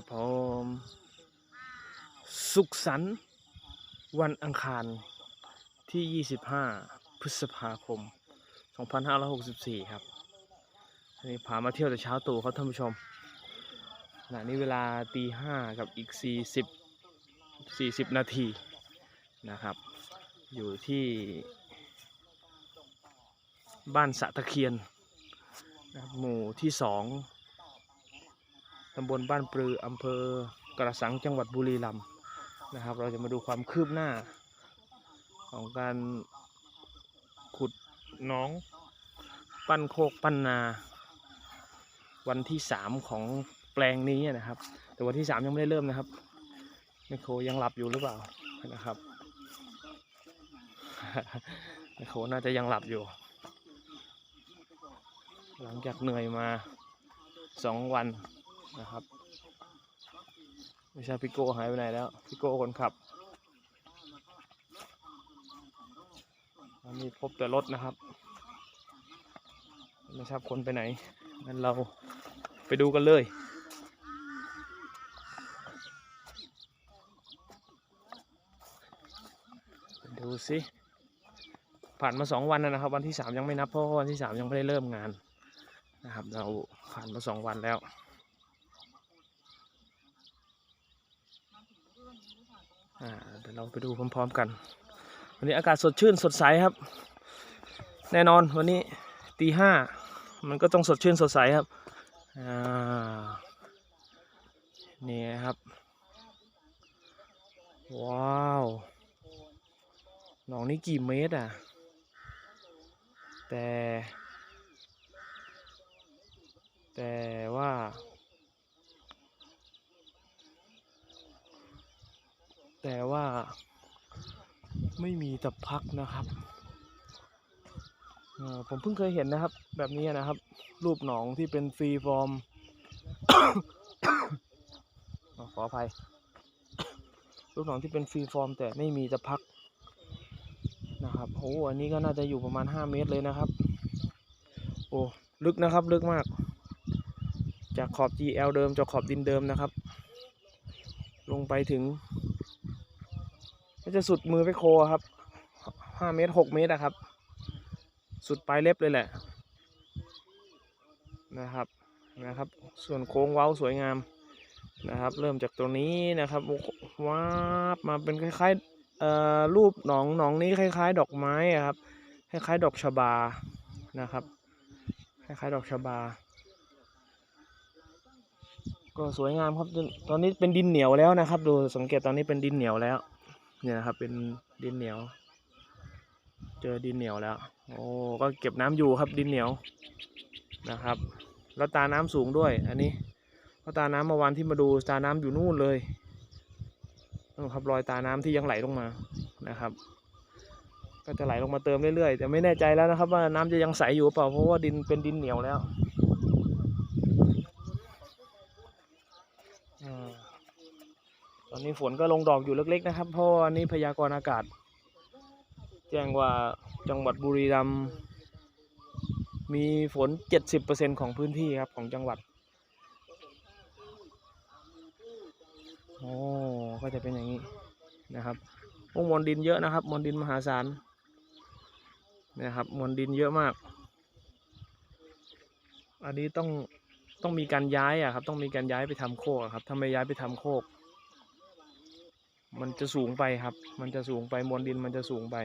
ครับผมสุขสันต์วันอังคารที่ 25 พฤษภาคม 2564 ครับวันนี้พามาเที่ยวแต่เช้าตู่ครับท่านผู้ชมขณะนี้เวลาตีห้ากับอีก 40 40 นาทีนะครับ อยู่ที่บ้านสะตะเคียนหมู่ที่สอง ตำบลบ้านปลืออำเภอกระสังจังหวัดบุรีรัมย์นะครับ เราจะมาดูความคืบหน้า ของการขุดน้องปั้นโคกปั้นนา วันที่สามของแปลงนี้นะครับ แต่วันที่สามยังไม่ได้เริ่มนะครับไมโครยังหลับอยู่หรือเปล่านะครับไมโครน่าจะยังหลับอยู่ หลังจากเหนื่อยมาสองวัน นะครับ ไม่ใช่พี่โก้หายไปไหนแล้วพี่โก้คนขับวันนี้พบแต่รถนะครับ ไม่ทราบคนไปไหนงั้นเราไปดูกันเลยดูสิผ่านมาสองวันแล้วนะครับ วันที่สามยังไม่นับเพราะวันที่สามยังไม่ได้เริ่มงานนะครับ เราผ่านมาสองวันแล้ว อ่าเดี๋ยวเราไปดูพร้อมๆกัน วันนี้อากาศสดชื่นสดใสครับ แน่นอนวันนี้ตีห้ามันก็ต้องสดชื่นสดใสครับนี่ครับ ว้าวหนองนี้กี่เมตรอะ แต่ แต่ว่า แต่ว่าไม่มีตะพักนะครับผมเพิ่งเคยเห็นนะครับ แบบนี้นะครับ รูปหนองที่เป็นฟรีฟอร์มขออภัย รูปหนองที่เป็นฟรีฟอร์ม แต่ไม่มีตะพักนะครับโอ้อันนี้ก็น่าจะอยู่ประมาณ 5 เมตรเลยนะครับ โอ้ลึกนะครับลึกมาก จากขอบ GL เดิมจากขอบดินเดิมนะครับ ลงไปถึง็จะสุดมือไปโคครับ5เมตร6เมตรอะครับ สุดปลายเล็บเลยแหละ นะครับนะครับ ส่วนโค้งเว้าสวยงามนะครับ เริ่มจากตรงนี้นะครับว้าบมาเป็นคล้ายๆเอ่อรูปหนองหนองนี้คล้าย ๆ ดอกไม้อะครับคล้ายๆดอกชบานะครับคล้ายๆดอกชบา ก็สวยงามครับตอนนี้เป็นดินเหนียวแล้วนะครับ ดูสังเกตตอนนี้เป็นดินเหนียวแล้ว เนี่ยนะครับเป็นดินเหนียว เจอดินเหนียวแล้ว โอ้ก็เก็บน้ำอยู่ครับดินเหนียวนะครับ แล้วตาน้ำสูงด้วย อันนี้เพราะตาน้ำเมื่อวานที่มาดูตาน้ำอยู่นู่นเลยนู่นครับรอยตาน้ำที่ยังไหลลงมานะครับ ก็จะไหลลงมาเติมเรื่อยๆแต่ไม่แน่ใจแล้วนะครับ ว่าน้ำจะยังใสอยู่เปล่าเพราะว่าดินเป็นดินเหนียวแล้วอ่า ตอนนี้ฝนก็ลงดอกอยู่เล็ก ๆ นะครับ เพราะว่าอันนี้พยากรณ์อากาศ แจ้งว่าจังหวัดบุรีรัมย์มีฝน 70%ของพื้นที่ครับของจังหวัดโอ้ก็จะเป็นอย่างนี้นะครับพวกมวลดินเยอะนะครับมวลดินมหาศาลนะครับมวลดินเยอะมาก อันนี้ต้องต้องมีการย้ายอะครับ ต้องมีการย้ายไปทำโคกครับถ้าไม่ย้ายไปทำโคก มันจะสูงไปครับ มันจะสูงไปมวลดินมันจะสูงไป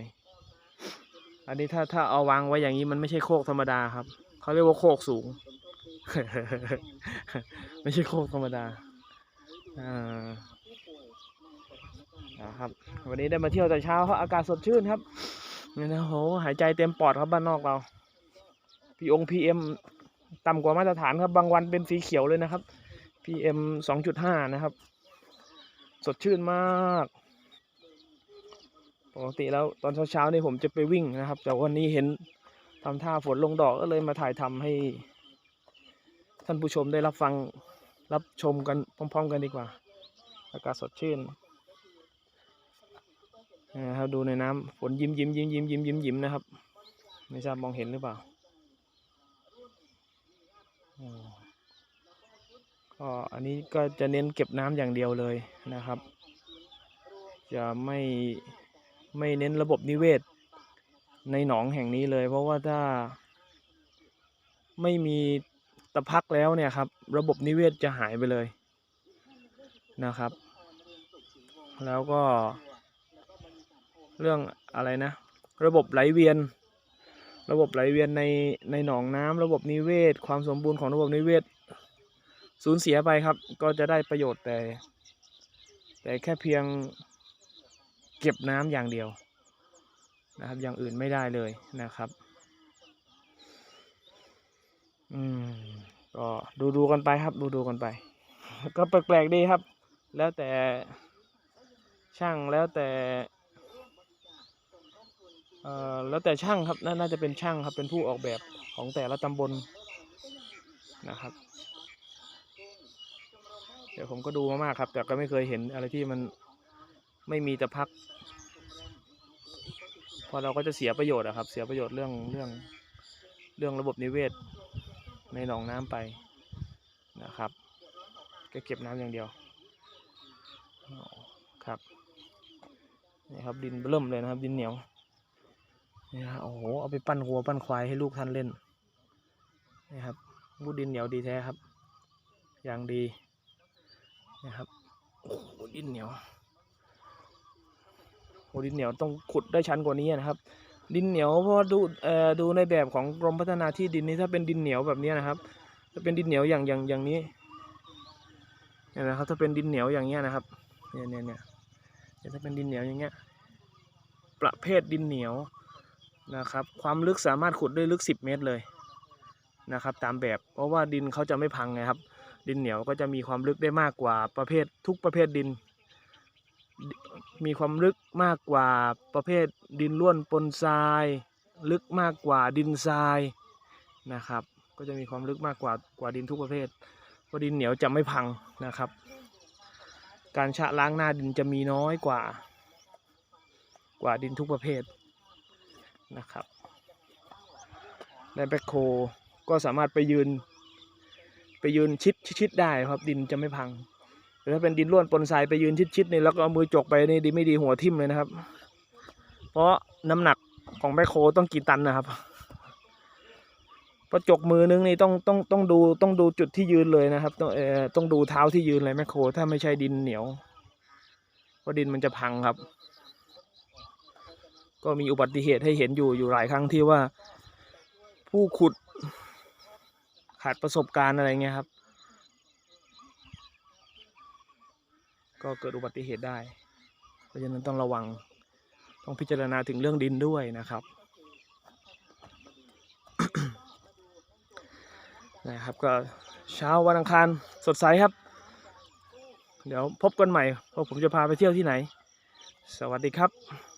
อันนี้ถ้าถ้าเอาวางไว้อย่างนี้มันไม่ใช่โคกธรรมดาครับ เขาเรียกว่าโคกสูง ไม่ใช่โคกธรรมดาอ่าครับ วันนี้ได้มาเที่ยวแต่เช้าครับอากาศสดชื่นครับนี่นะโหหายใจเต็มปอดครับบ้านนอกเราพีองพีเอ็มต่ำกว่ามาตรฐานครับ บางวันเป็นสีเขียวเลยนะครับพีเอ็มสองจุดห้านะครับ สดชื่นมาก ปกติแล้วตอนเช้าๆนี่ผมจะไปวิ่งนะครับ แต่วันนี้เห็นทำท่าฝนลงดอกก็เลยมาถ่ายทำให้ ท่านผู้ชมได้รับฟังรับชมกันพร้อม ๆ กันดีกว่า อากาศสดชื่นนะครับดูในน้ำฝนยิ้มยิ้มยิ้มยิ้มยิ้มยิ้มยิ้มนะครับ ไม่ทราบมองเห็นหรือเปล่า ก็อันนี้ก็จะเน้นเก็บน้ำอย่างเดียวเลยนะครับ จะไม่ไม่เน้นระบบนิเวศ ในหนองแห่งนี้เลย เพราะว่าถ้า ไม่มีตะพักแล้วเนี่ยครับ ระบบนิเวศจะหายไปเลยนะครับ แล้วก็ เรื่องอะไรนะ ระบบไหลเวียน ระบบไหลเวียนในในหนองน้ำระบบนิเวศ ความสมบูรณ์ของระบบนิเวศ สูญเสียไปครับ ก็จะได้ประโยชน์แต่ แต่แค่เพียงเก็บน้ำอย่างเดียวนะครับ อย่างอื่นไม่ได้เลยนะครับ อืมก็ดูดูกันไปครับดูดูกันไป ก็แปลกๆดีครับ แล้วแต่ช่างแล้วแต่เอ่อแล้วแต่ช่างครับน,น่าจะเป็นช่างครับ เป็นผู้ออกแบบของแต่ละตำบลนะครับ เดี๋ยวผมก็ดูมามากครับ แต่ก็ไม่เคยเห็นอะไรที่มันไม่มีตะพักเพอเราก็จะเสียประโยชน์อะครับ เสียประโยชน์เรื่องเรื่องเรื่องระบบนิเวศ ในหนองน้ำไปนะครับก็เก็บน้ำอย่างเดียวครับนี่ครับดินเริ่มเลยนะครับ ดินเหนียวนี่ฮะโอ้โหเอาไปปั้นหัวปั้นควายให้ลูกท่านเล่นนี่ครับวูดดินเหนียวดีแท้ครับ อย่างดี นะครับโอ้โหดินเหนียวโอ้ดินเหนียวต้องขุดได้ชั้นกว่านี้นะครับ ดินเหนียวเพราะว่าดูเอ่อดูในแบบของกรมพัฒนาที่ดินนี้ถ้าเป็นดินเหนียวแบบนี้นะครับถ้าเป็นดินเหนียวอย่างอย่างอย่างนี้เนี่ยนะครับ ถ้าเป็นดินเหนียวอย่างเงี้ยนะครับเนี่ยเนี่ยเนี่ยเนี่ยถ้าเป็นดินเหนียวอย่างเงี้ยประเภทดินเหนียวนะครับ ความลึกสามารถขุดได้ลึก 10 เมตรเลยนะครับ ตามแบบเพราะว่าดินเขาจะไม่พังไงครับ ดินเหนียวก็จะมีความลึกได้มากกว่าประเภททุกประเภทดิน มีความลึกมากกว่าประเภทดินร่วนปนทราย ลึกมากกว่าดินทรายนะครับ ก็จะมีความลึกมากกว่ากว่าดินทุกประเภทเพราะดินเหนียวจะไม่พังนะครับ การชะล้างหน้าดินจะมีน้อยกว่า กว่าดินทุกประเภทนะครับและแบคโคก็สามารถไปยืน ไปยืนชิดชิดได้ครับ ดินจะไม่พังแต่ถ้าเป็นดินร่วนปนทรายไปยืนชิดๆนี่แล้วก็เอามือจกไปนี่ดีไม่ดีหัวทิ่มเลยนะครับ เพราะน้ำหนักของแบคโคต้องกี่ตันนะครับพอจกมือนึงนี่ต้องต้องต้องดูต้องดูจุดที่ยืนเลยนะครับ ต้องเอ่อต้องดูเท้าที่ยืนเลยแมคโคร ถ้าไม่ใช่ดินเหนียวเพราะดินมันจะพังครับ ก็มีอุบัติเหตุให้เห็นอยู่อยู่หลายครั้งที่ว่า ผู้ขุด ขาดประสบการณ์อะไรเงี้ยครับ ก็เกิดอุบัติเหตุได้ เพราะฉะนั้นต้องระวัง ต้องพิจารณาถึงเรื่องดินด้วยนะครับนะครับก็เช้าวันอังคารสดใสครับ เดี๋ยวพบกันใหม่ว่าผมจะพาไปเที่ยวที่ไหน สวัสดีครับ